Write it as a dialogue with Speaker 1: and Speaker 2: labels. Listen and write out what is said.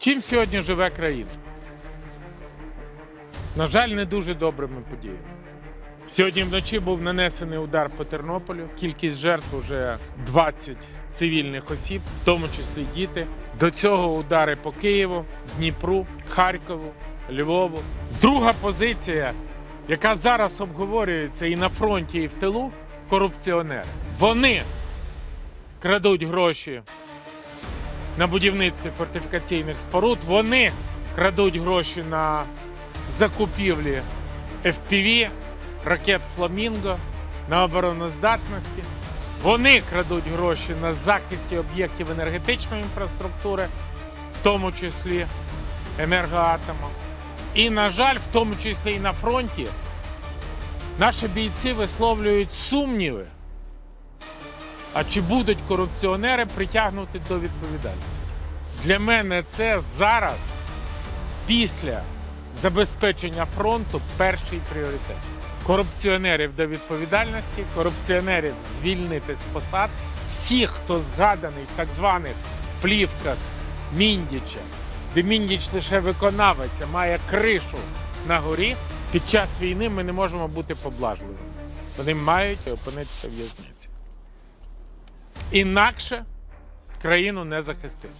Speaker 1: Чим сьогодні живе країна? На жаль, не дуже добрими подіями. Сьогодні вночі був нанесений удар по Тернополю. Кількість жертв вже 20 цивільних осіб, в тому числі діти. До цього удари по Києву, Дніпру, Харкову, Львову. Друга позиція, яка зараз обговорюється і на фронті, і в тилу корупціонери. Вони крадуть гроші на будівництві фортифікаційних споруд. Вони крадуть гроші на закупівлі FPV, ракет Фламінго, на обороноздатності. Вони крадуть гроші на захисті об'єктів енергетичної інфраструктури, в тому числі енергоатомом. І, на жаль, в тому числі і на фронті, наші бійці висловлюють сумніви. А чи будуть корупціонери притягнути до відповідальності? Для мене це зараз, після забезпечення фронту, перший пріоритет. Корупціонерів до відповідальності, корупціонерів звільнити з посад. Всіх, хто згаданий в так званих плівках Міндіча, де Міндіч лише виконавець, має кришу на горі. Під час війни ми не можемо бути поблажливими. Вони мають опинитися в в'язниці. Інакше країну не захистити.